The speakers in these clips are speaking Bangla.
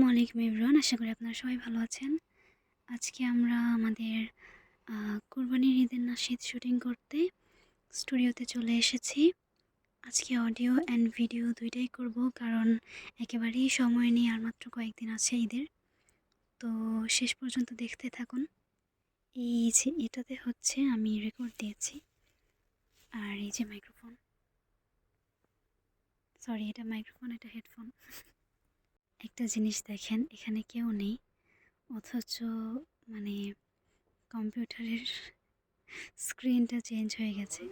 আসসালামু আলাইকুম ইমরান আশা করি আপনারা সবাই ভালো আছেন। আজকে আমরা আমাদের কোরবানির ঈদের নাশিদ শুটিং করতে স্টুডিওতে চলে এসেছি। আজকে অডিও অ্যান্ড ভিডিও দুইটাই করব, কারণ একেবারেই সময় নেই, আর মাত্র কয়েকদিন আছে ঈদের। তো শেষ পর্যন্ত দেখতে থাকুন। এই যে এটাতে হচ্ছে, আমি রেকর্ড দিয়েছি। আর এই যে মাইক্রোফোন সরি এটা মাইক্রোফোন এটা হেডফোন একটা জিনিস দেখেন এখানে কেউ নেই। অথচ মানে কম্পিউটারের স্ক্রিনটা চেঞ্জ হয়ে গেছে।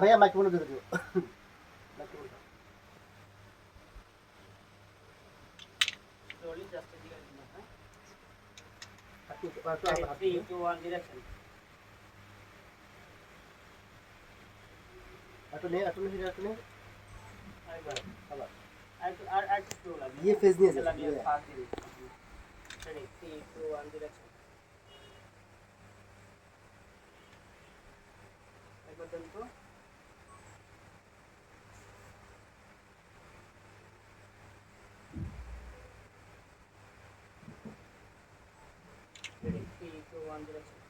ভাইয়া মাইক্রোফোন দিয়ে দিও একটু একটু একটু Three, two, one, direction. একটু নে একটু নে একটু নে আরেকবার। 106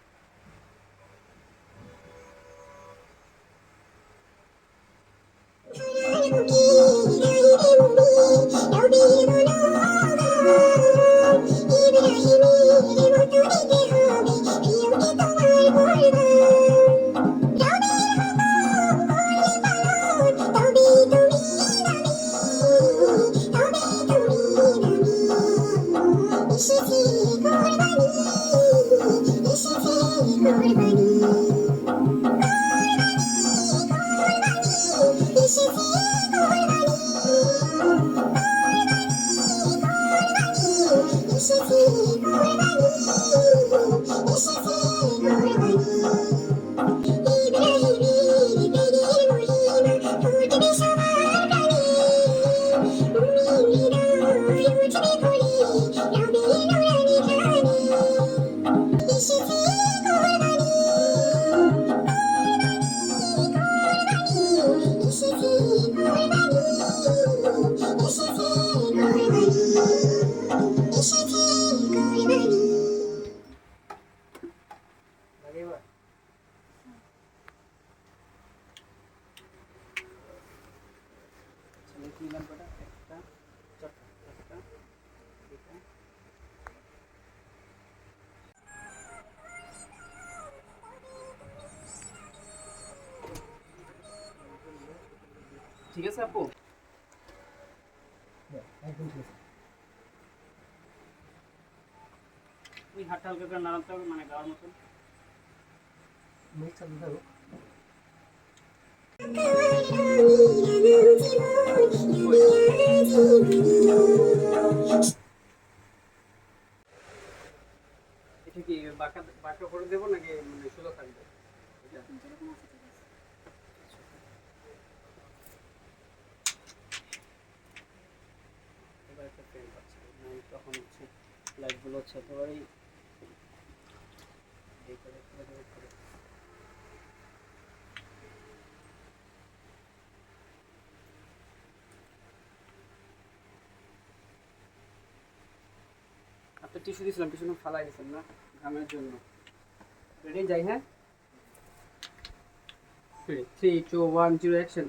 ঠিক আছে আপু একদম ঠিক আছে তুমি হাতটা হালকা করে নাড়াতে হবে মানে গাওয়ার মতন মিক্স চালু দাও এটা লাইটগুলো হচ্ছে একেবারেই এই করে করে করে করে। আপনি টিস্যু দিয়েছিলাম পিছনে ফালাই গেছেন না ঘামের জন্য রেডি যাই হ্যাঁ three two one zero action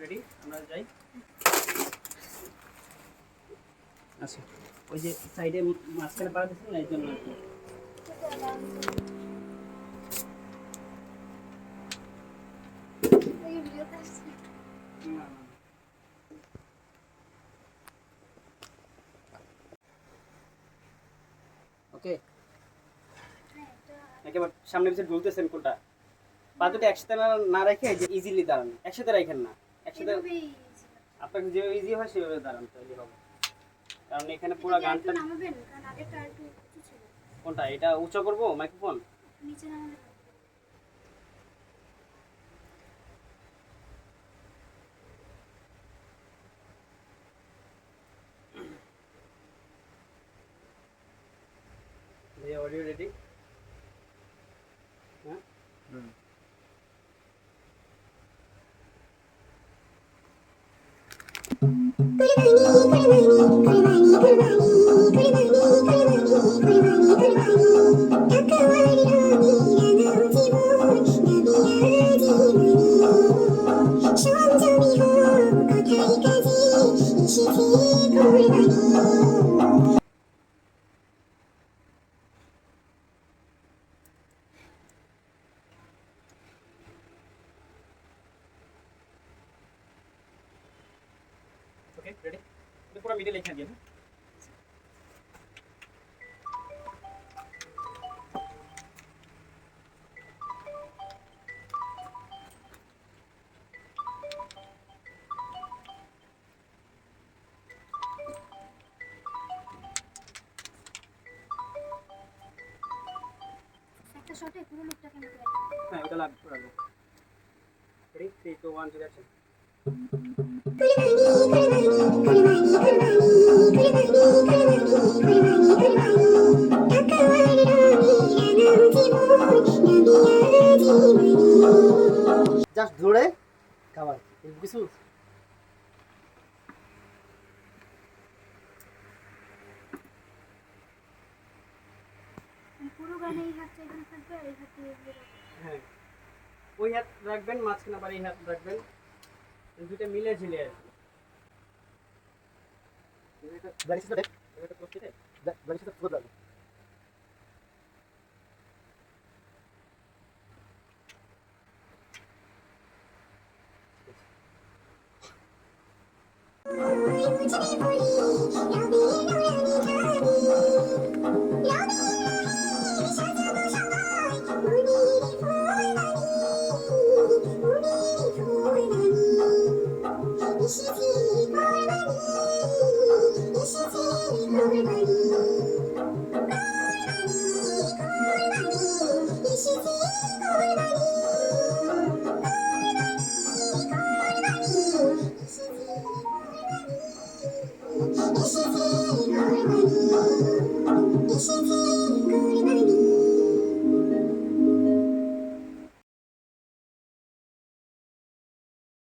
Ready আমরা যাই। আচ্ছা ওই যে সাইডে মাঝখানে পাড়া দিচ্ছিল না, এই জন্য একেবারে সামনে পিছিয়ে ঢুলতেছেন কোনটা? পা দুটো একসাথে না রেখে যে ইজিলি দাঁড়ান। একসাথে রাখেন না। একসাথে আপনাকে যে ইজি হয় সেভাবে দাঁড়ান তাহলে হবে। কারণ এখানে পুরো গানটা নামাবেন কারণ আগেরটা একটু উঁচু ছিল। কোনটা? এটা উঁচু করব? মাইক্রোফোন? নিচে নামালে অডিও রেডি হ্যাঁ ওকে রেডি পুরো মিডিল এখানে দিয়ে একটা শটে পুরো লোকটাকে মতো হ্যাঁ ওটা লাগবে পুরো ready three two one zero action মানে পুরো গানে এই হাতটা এখানে থাকবে আর এই হাতটা এখানে রাখবে। হ্যাঁ। ওই হাত রাখবেন মাঝখানে আবার এই হাত রাখবেন। দুইটা মিলে ঝিলে আর কি এটা ব্ল্যাক সাথে এটা করতে ব্ল্যাক সাথে ফুল লাগবে।